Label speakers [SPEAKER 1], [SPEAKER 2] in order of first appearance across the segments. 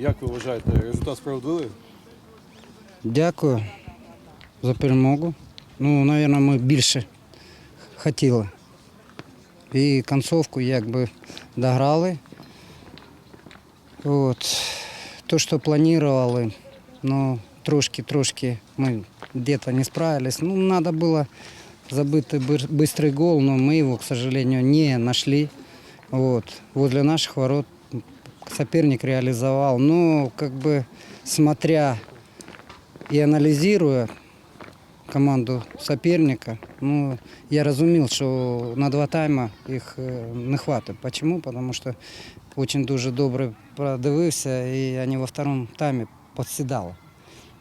[SPEAKER 1] Як ви вважаєте, результат справедливий?
[SPEAKER 2] Дякую за перемогу. Ну, мабуть, ми більше хотіли. І концовку якби дограли. От. То, що планували, ну, трошки-трошки ми где-то не справились. Ну, надо было забыть быр- быстрый гол, но мы его, к сожалению, не нашли. Вот. Возле наших ворот соперник реализовал. Но, как бы, смотря и анализируя команду соперника, ну, я разумел, что на два тайма їх е, не хватить. Почему? Потому что очень дуже добре продивився, і вони во втором таймі подсідали.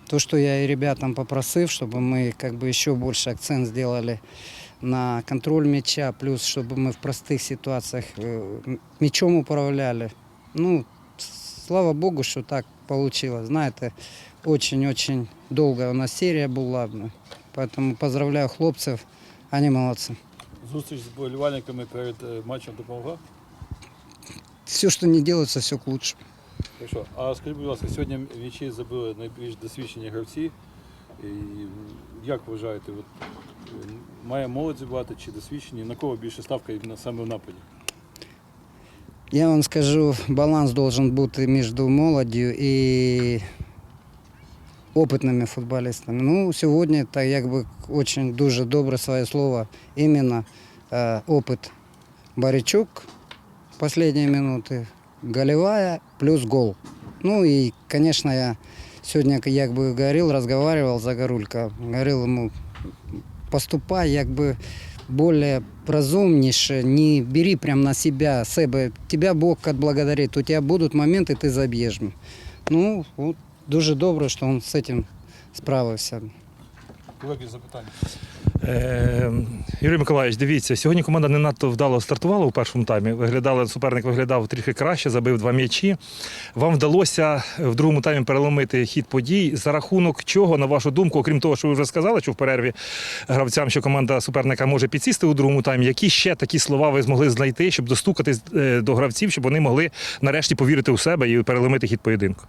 [SPEAKER 2] То, что я и ребятам попросив, чтобы мы как бы еще больше акцент сделали на контроль мяча, плюс чтобы мы в простых ситуациях э, мячом управляли. Ну, слава богу, что так получилось. Знаете, очень-очень долгая у нас серия была. Поэтому поздравляю хлопцев, они молодцы.
[SPEAKER 1] Зустріч з болівальниками перед е, матчем допомогла?
[SPEAKER 2] Все, что не делается, все к лучшему.
[SPEAKER 1] Хорошо. А скажіть, будь ласка, сьогодні м'ячі забили найбільш досвідчені гравці. І як вважаєте, от, е, має молодь забивати чи досвідчені? На кого більше ставка іменно саме в нападі?
[SPEAKER 2] Я вам скажу, баланс должен бути між молоддю і опитними футболістами. Ну, сьогодні так якби очень дуже добре своє слово. Іменно е, опит Баричук последние минуты, голевая плюс гол. Ну и, конечно, я сегодня, як бы говорил, разговаривал за Горулька, говорил ему, поступай як бы более прозумніше, не бери прям на себя, себе. Тебя Бог отблагодарит, у тебя будут моменты, ты забьешь. Ну, от, дуже добре, що він з цим справився.
[SPEAKER 1] Колеги, запитання.
[SPEAKER 3] Е, Юрій Миколаївич, дивіться, сьогодні команда не надто вдало стартувала у першому таймі. Виглядали, суперник виглядав трохи краще, забив два м'ячі. Вам вдалося в другому таймі переломити хід подій. За рахунок чого, на вашу думку, окрім того, що ви вже сказали, що в перерві гравцям, що команда суперника може підсісти у другому таймі, які ще такі слова ви змогли знайти, щоб достукатись е, до гравців, щоб вони могли нарешті повірити у себе і переломити хід поєдинку?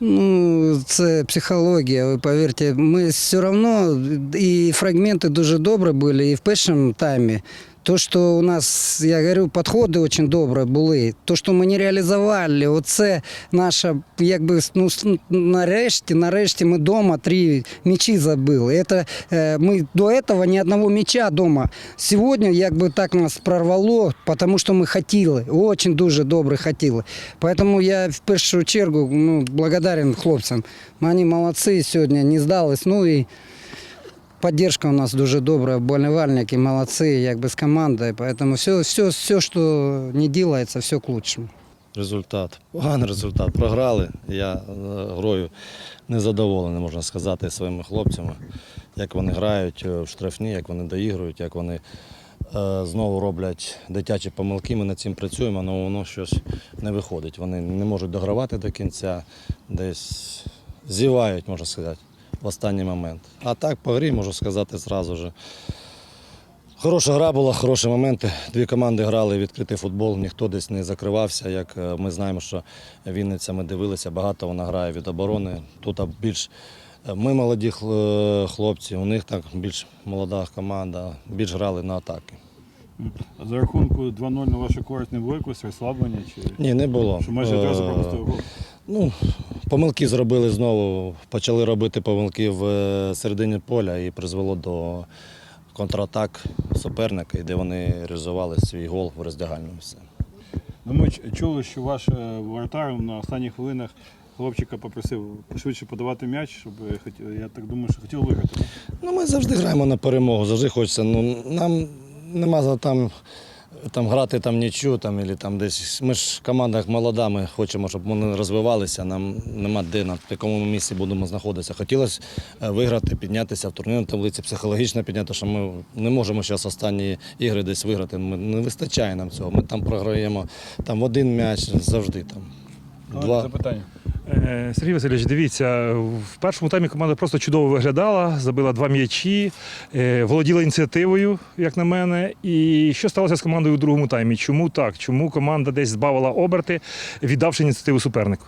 [SPEAKER 2] Ну, це психологія, ви повірте. Ми все одно і фрагменти дуже добре були, і в першому таймі. То, що у нас, я говорю, підходи дуже добрі були. То, що ми не реалізували, оце наша, якби, ну, нарешті, нарешті ми вдома три м'ячі забили. Это, е, ми до цього ні одного м'яча вдома. Сьогодні, якби так нас прорвало, тому що ми хотіли, дуже дуже добре хотіли. Поэтому я в першу чергу ну, благодарен хлопцям. Вони молодці сьогодні, не здались. Ну і Поддержка у нас дуже добра, болівальники молодці, якби з командою. Поэтому все, все, все, що не делается, все к лучшему.
[SPEAKER 4] Результат. Поганий результат. Програли. Я е, грою незадоволений, можна сказати, своїми хлопцями, як вони грають е, в штрафні, як вони доігрують, як вони е, знову роблять дитячі помилки. Ми над цим працюємо, але воно щось не виходить. Вони не можуть догравати до кінця, десь зівають, можна сказати, в останній момент. А так по грі можу сказати зразу ж. Хороша гра була, хороші моменти. Дві команди грали відкритий футбол, ніхто десь не закривався. Як е, ми знаємо, що Вінниця ми дивилися, багато вона грає від оборони. Тут більш е, ми молоді е, хлопці, у них так більш молода команда, більш грали на атаки.
[SPEAKER 1] За рахунку 2-0 на вашу користь не було якогось розслаблення? Чи
[SPEAKER 4] Ні, не було.
[SPEAKER 1] що майже одразу пропустили гол?
[SPEAKER 4] Ну, помилки зробили знову, почали робити помилки в е, середині поля і призвело до контратак суперника, де вони реалізували свій гол в роздягальному. Все.
[SPEAKER 1] Ну, ми чули, що ваш е, воротар на останніх хвилинах хлопчика попросив швидше подавати м'яч, щоб е, я так думаю, що хотів виграти.
[SPEAKER 4] Ну, ми завжди граємо на перемогу, завжди хочеться. Ну, нам нема за там, там грати там нічого, там, або там десь. Ми ж команда молода, ми хочемо, щоб вони розвивалися. Нам нема де на якому місці будемо знаходитися. Хотілося е, виграти, піднятися в турнірній таблиці, психологічно підняти, що ми не можемо зараз останні ігри десь виграти. Ми, не вистачає нам цього. Ми там програємо там в один м'яч завжди там. Два.
[SPEAKER 1] Запитання.
[SPEAKER 3] Е, Сергій Васильович, дивіться, в першому таймі команда просто чудово виглядала, забила два м'ячі, е, володіла ініціативою, як на мене. І що сталося з командою у другому таймі? Чому так? Чому команда десь збавила оберти, віддавши ініціативу супернику?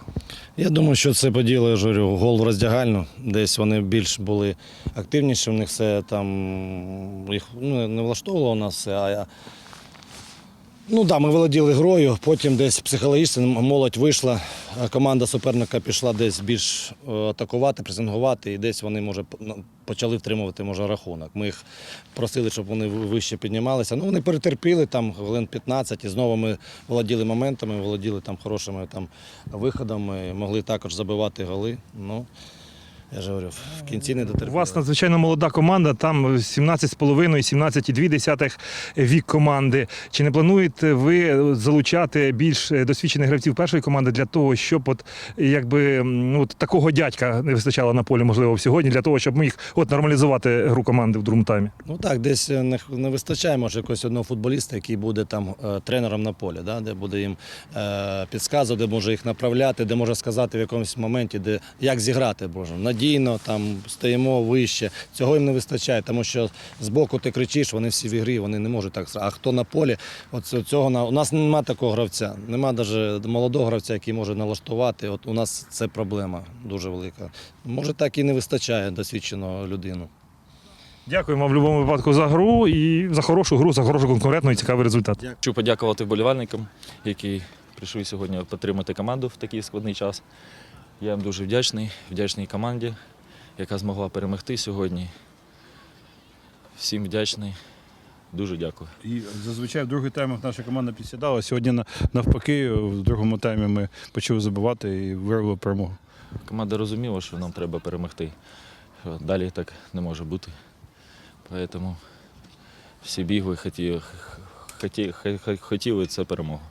[SPEAKER 4] Я думаю, що це поділо, я ж говорю, гол в роздягальну. Десь вони більш були активніші, в них все там їх ну, не влаштовувало у нас все. А я... Ну так, да, ми володіли грою, потім десь психологічно молодь вийшла, команда суперника пішла десь більш е, атакувати, пресингувати, і десь вони, може, почали втримувати може, рахунок. Ми їх просили, щоб вони вище піднімалися. Ну, вони перетерпіли там хвилин 15, і знову ми володіли моментами, володіли там хорошими там, виходами, могли також забивати голи. Ну, я ж говорю, в кінці не
[SPEAKER 3] У вас надзвичайно молода команда, там 17,5, 17,2 вік команди. Чи не плануєте ви залучати більш досвідчених гравців першої команди для того, щоб от якби ну, от такого дядька не вистачало на полі, можливо, сьогодні, для того, щоб міг от нормалізувати гру команди в другому таймі?
[SPEAKER 4] Ну так, десь е, не, не вистачає може якогось одного футболіста, який буде там е, тренером на полі, да, де буде їм е, підказувати, де може їх направляти, де може сказати в якомусь моменті, де як зіграти може. Надійно там стоїмо вище. Цього їм не вистачає, тому що збоку ти кричиш, вони всі в ігрі, вони не можуть так. А хто на полі? От цього на у нас немає такого гравця. Нема навіть молодого гравця, який може налаштувати. От у нас це проблема дуже велика. Може, так і не вистачає досвідченого людину.
[SPEAKER 3] Дякуємо вам в будь-якому випадку за гру і за хорошу гру, за хорошу конкурентну і цікавий результат.
[SPEAKER 5] Хочу подякувати вболівальникам, які прийшли сьогодні підтримати команду в такий складний час. Я їм дуже вдячний, вдячний команді, яка змогла перемогти сьогодні. Всім вдячний. Дуже дякую.
[SPEAKER 1] І зазвичай в другий таймах наша команда підсідала. Сьогодні навпаки, в другому таймі ми почали забивати і вирвали перемогу.
[SPEAKER 5] Команда розуміла, що нам треба перемогти. Що Далі так не може бути. Тому всі бігли, хотіли, хотіли, хотіли це перемогу.